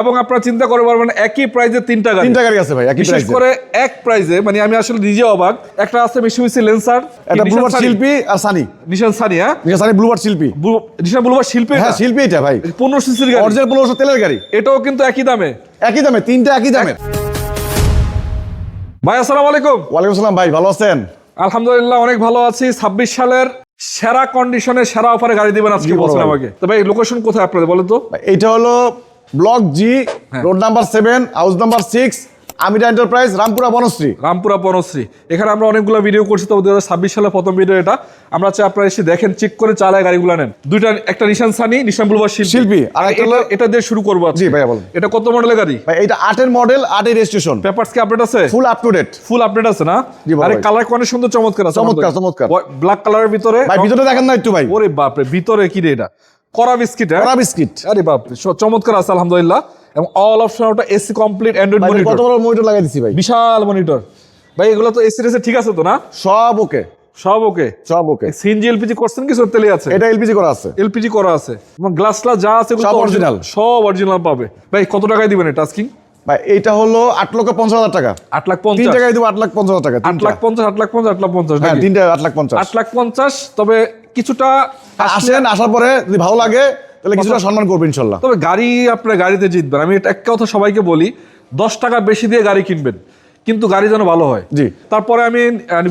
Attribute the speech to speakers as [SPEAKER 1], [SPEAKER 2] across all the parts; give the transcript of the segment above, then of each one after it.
[SPEAKER 1] এবং আপনারা চিন্তা করে পারবেন একই প্রাইজে তিনটা গাড়ি।
[SPEAKER 2] তিনটা গাড়ি আছে ভাই একই
[SPEAKER 1] বিশেষ করে এক প্রাইজে মানে আমি আসলে নিজে অবাক। একটা আছে মিশুমিসি লেন্সার
[SPEAKER 2] এটা ব্লুবার শিল্পী আর সানি
[SPEAKER 1] নিশান সানি হ্যাঁ?
[SPEAKER 2] নিশান সানি ব্লুবার শিল্পী।
[SPEAKER 1] নিশান বলবার শিল্পী
[SPEAKER 2] হ্যাঁ শিল্পী এটা ভাই।
[SPEAKER 1] পনেরো সিসির গাড়ি।
[SPEAKER 2] অরিজিনাল পনেরোশো তেলের গাড়ি।
[SPEAKER 1] এটাও কিন্তু একই দামে।
[SPEAKER 2] একই দামে তিনটা একই দামে।
[SPEAKER 1] ভাই আসসালামু আলাইকুম।
[SPEAKER 2] ওয়ালাইকুম আসসালাম ভাই ভালো আছেন?
[SPEAKER 1] আলহামদুলিল্লাহ অনেক ভালো আছি। ছাব্বিশ সালের সেরা কন্ডিশনে সেরা অফারে গাড়ি দিবেন আজকে বলছেন আমাকে। তো ভাই লোকেশন কোথায় আপনাদের বলেন তো?
[SPEAKER 2] এইটা হলো ব্লক জি
[SPEAKER 1] হ্যাঁ।
[SPEAKER 2] Road number seven house number six Amira enterprise Rampura Banasree.
[SPEAKER 1] Rampura Banasree. এখানে আমরা অনেকগুলো ভিডিও করছি তো দু ছাব্বিশ সালে প্রথম ভিডিও এটা। আমরা চাই আপনারা এসে দেখেন চেক করে চালায় গাড়িগুলো নেন। দুইটা একটা নিশান সানি নিশান ব্লুবার শিল্পী।
[SPEAKER 2] আর একটা
[SPEAKER 1] এটা- দিয়ে শুরু করব
[SPEAKER 2] জি, ভাইয়া বলুন।
[SPEAKER 1] এটা কত মডেলের গাড়ি?
[SPEAKER 2] ভাই এইটা আটের মডেল আটের রেজিস্ট্রেশন
[SPEAKER 1] পেপারস কি আপডেট আছে?
[SPEAKER 2] Full up to date
[SPEAKER 1] full update আছে না আরে
[SPEAKER 2] ভাই।
[SPEAKER 1] কালার অনেক সুন্দর চমৎকার আছে
[SPEAKER 2] চমৎকার, চমৎকার।
[SPEAKER 1] ব্ল্যাক কালারের ভিতরে
[SPEAKER 2] ভাই ভিতরে দেখেন না একটু ভাই।
[SPEAKER 1] ওরে বাপরে ভিতরে কি রে এটা? করা বিস্কিট হ্যাঁ?
[SPEAKER 2] কড়া বিস্কিট।
[SPEAKER 1] আরে বাপরে স- চমৎকার আছে আলহামদুলিল্লাহ। এবং অল অপশন ওটা এসি কমপ্লিট অ্যান্ড্রয়েড মনিটর
[SPEAKER 2] কত বড় মনিটর লাগাই দিছি ভাই?
[SPEAKER 1] বিশাল মনিটর ভাই এগুলো তো এসি রেসে ঠিক আছে তো না?
[SPEAKER 2] সব ওকে।
[SPEAKER 1] সব ওকে।
[SPEAKER 2] সব ওকে।
[SPEAKER 1] সিএনজি এলপিজি করছেন কিছু তেলে আছে?
[SPEAKER 2] এটা এলপিজি করা আছে।
[SPEAKER 1] এলপিজি করা আছে। এবং গ্লাস গ্লাস যা আছে
[SPEAKER 2] সব original।
[SPEAKER 1] সব অরিজিনাল পাবে। ভাই কত টাকায় দিবেন এটা আস্কিং
[SPEAKER 2] ভাই এইটা হলো আট লক্ষ পঞ্চাশ হাজার টাকা।
[SPEAKER 1] আট লাখ পঞ্চাশ।
[SPEAKER 2] টাকায় দিব আট লাখ পঞ্চাশ হাজার টাকা
[SPEAKER 1] আট লাখ পঞ্চাশ আট লাখ পঞ্চাশ আট লাখ পঞ্চাশ
[SPEAKER 2] তিনটা আট লাখ পঞ্চাশ।
[SPEAKER 1] আট লাখ পঞ্চাশ তবে কিছুটা
[SPEAKER 2] আসেন আসার পরে যদি ভালো লাগে তাহলে কিছুটা সম্মান করবেন ইনশাল্লাহ।
[SPEAKER 1] তবে গাড়ি আপনার গাড়িতে জিতবেন। আমি এটা এক কথা সবাইকে বলি দশ টাকা বেশি দিয়ে গাড়ি কিনবেন কিন্তু গাড়ি যেন ভালো হয়।
[SPEAKER 2] জি।
[SPEAKER 1] তারপরে আমি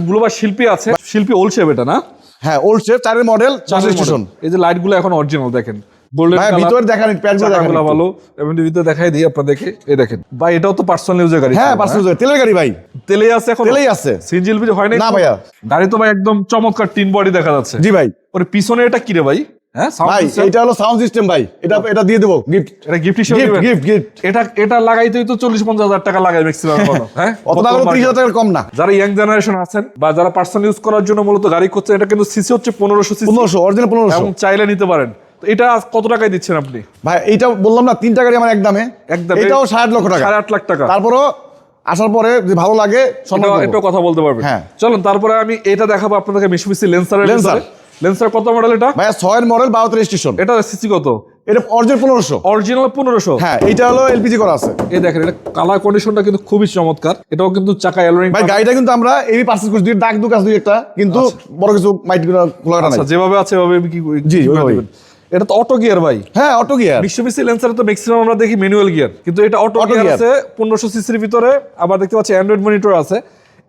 [SPEAKER 1] বুলোবার শিল্পী আছে। শিল্পী ওল্ড শেপ এটা না?
[SPEAKER 2] হ্যাঁ ওল্ড শেপ চারের মডেল স্টেশন
[SPEAKER 1] এই যে লাইটগুলো এখন অরিজিনাল দেখেন। গোল্ডেন
[SPEAKER 2] ভাই ভিতরে দেখান প্যান্টগুলো দেখান
[SPEAKER 1] ভালো। এবং ভিতরে দেখাই দিই আপনাদেরকে। এই দেখেন। ভাই এটাও তো পার্সোনাল ইউজের গাড়ি
[SPEAKER 2] হ্যাঁ পার্সেল তেলের গাড়ি ভাই।
[SPEAKER 1] তেলেই আছে এখন?
[SPEAKER 2] তেলেই আছে।
[SPEAKER 1] সিএনজি এলপিজি হয়
[SPEAKER 2] না ভাইয়া।
[SPEAKER 1] গাড়ি তো ভাই একদম চমৎকার টিন বডি দেখা যাচ্ছে।
[SPEAKER 2] জি ভাই।
[SPEAKER 1] ওর পিছনে এটা কি রে ভাই? হ্যাঁ
[SPEAKER 2] ভাই এটা হলো সাউন্ড সিস্টেম ভাই। এটা এটা দিয়ে দেবো গিফট
[SPEAKER 1] এটা গিফট হিসেবে
[SPEAKER 2] গিফট গিফট
[SPEAKER 1] এটা এটা লাগাইতেই তো চল্লিশ পঞ্চাশ হাজার টাকা ম্যাক্সিমাম হ্যাঁ?
[SPEAKER 2] অত না হলে ত্রিশ হাজার টাকার কম না।
[SPEAKER 1] যারা ইয়াং জেনারেশন আছেন বা যারা পার্সোনাল ইউজ করার জন্য মূলত গাড়ি করছে এটা কিন্তু সিসি হচ্ছে পনেরোশো
[SPEAKER 2] অরিজিনাল পনেরোশো
[SPEAKER 1] চাইলে নিতে পারেন। তো এটা কত টাকায় দিচ্ছেন আপনি?
[SPEAKER 2] ভাই এইটা বললাম না তিনটা গাড়ি আমার একদমে।
[SPEAKER 1] একদমে
[SPEAKER 2] এটাও ষাট লক্ষ টাকা।
[SPEAKER 1] সাড়ে আট লাখ টাকা।
[SPEAKER 2] তারপরও আসার পরে যদি ভালো লাগে।
[SPEAKER 1] এটাও কথা বলতে পারবেন।
[SPEAKER 2] হ্যাঁ।
[SPEAKER 1] চলুন তারপরে আমি এটা দেখাবো আপনাদেরকে মিশুমিসি লেন্সারের
[SPEAKER 2] Lancer।
[SPEAKER 1] লেন্সার কত মডেল এটা?
[SPEAKER 2] ভাইয়া ছয়ের মডেল বারোতে রেজিস্ট্রেশন
[SPEAKER 1] এটা সিসি কত?
[SPEAKER 2] এটা অরিজিনাল পনেরোশো।
[SPEAKER 1] অরিজিনাল পনেরোশো।
[SPEAKER 2] হ্যাঁ এইটা হলো এলপিজি করা আছে।
[SPEAKER 1] এই দেখেন এটা কালার কন্ডিশনটা কিন্তু খুবই চমৎকার। এটাও কিন্তু চাকা এলোরিং
[SPEAKER 2] ভাই গাড়িটা কিন্তু আমরা এই পার্সেল করছি ডাক দু কাজ দুই একটা কিন্তু বড় কিছু মাইট নাই।
[SPEAKER 1] আচ্ছা যেভাবে আছে এভাবে কি
[SPEAKER 2] জি,
[SPEAKER 1] এটা তো অটো গিয়ার ভাই।
[SPEAKER 2] হ্যাঁ অটো গিয়ার
[SPEAKER 1] মিশুমিসি লেন্সারে তো ম্যাক্সিমাম আমরা দেখি ম্যানুয়াল গিয়ার কিন্তু এটা অটো গিয়ার আছে পনেরোশো সিসির ভিতরে আবার দেখতে পাচ্ছি অ্যান্ড্রয়েড মনিটর আছে।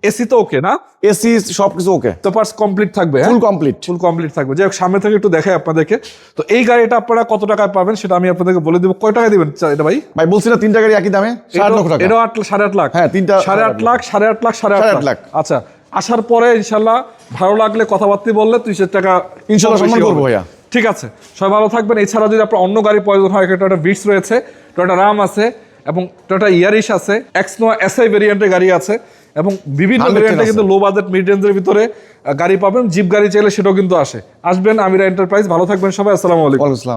[SPEAKER 1] এসি তো ওকে না?
[SPEAKER 2] এসি সবকিছু ওকে
[SPEAKER 1] তো পার্স কমপ্লিট থাকবে
[SPEAKER 2] ফুল কমপ্লিট
[SPEAKER 1] ফুল কমপ্লিট থাকবে। যাই হোক সামনে থেকে একটু দেখাই আপনাদেরকে। তো এই গাড়িটা আপনারা কত টাকায় পাবেন সেটা আমি আপনাদেরকে বলে দেবো। কয় টাকা দিবেন এটা ভাই?
[SPEAKER 2] ভাই বলছি না তিনটা গাড়ি একই দামে? ষাট লক্ষ টাকা।
[SPEAKER 1] এটাও আট সাড়ে আট লাখ।
[SPEAKER 2] হ্যাঁ, তিনটা
[SPEAKER 1] সাড়ে আট লাখ সাড়ে আট লাখ সাড়ে
[SPEAKER 2] সাড়ে
[SPEAKER 1] আট
[SPEAKER 2] আট
[SPEAKER 1] লাখ। আচ্ছা আসার পরে ইনশাল্লাহ ভালো লাগলে কথাবার্তা বললে তুই সে টাকা
[SPEAKER 2] ইনশাল্লাহ সম্মান করব ভাইয়া।
[SPEAKER 1] ঠিক আছে সবাই ভালো থাকবেন। এছাড়া যদি আপনার অন্য গাড়ি প্রয়োজন হয় একটা বিটস রয়েছে টয়টা রাম আছে এবং টয়টা ইয়ারিশ আছে এক্সনো এসআই ভেরিয়েন্টের গাড়ি আছে এবং বিভিন্ন
[SPEAKER 2] 110
[SPEAKER 1] ভেরিয়েন্টে কিন্তু লো বাজেট মিড রেঞ্জের ভিতরে গাড়ি পাবেন। জিপ গাড়ি চাইলে সেটাও কিন্তু আসে। আসবেন আমিরা এন্টারপ্রাইজ ভালো থাকবেন সবাই আসসালামু আলাইকুম।
[SPEAKER 2] আসসালাম।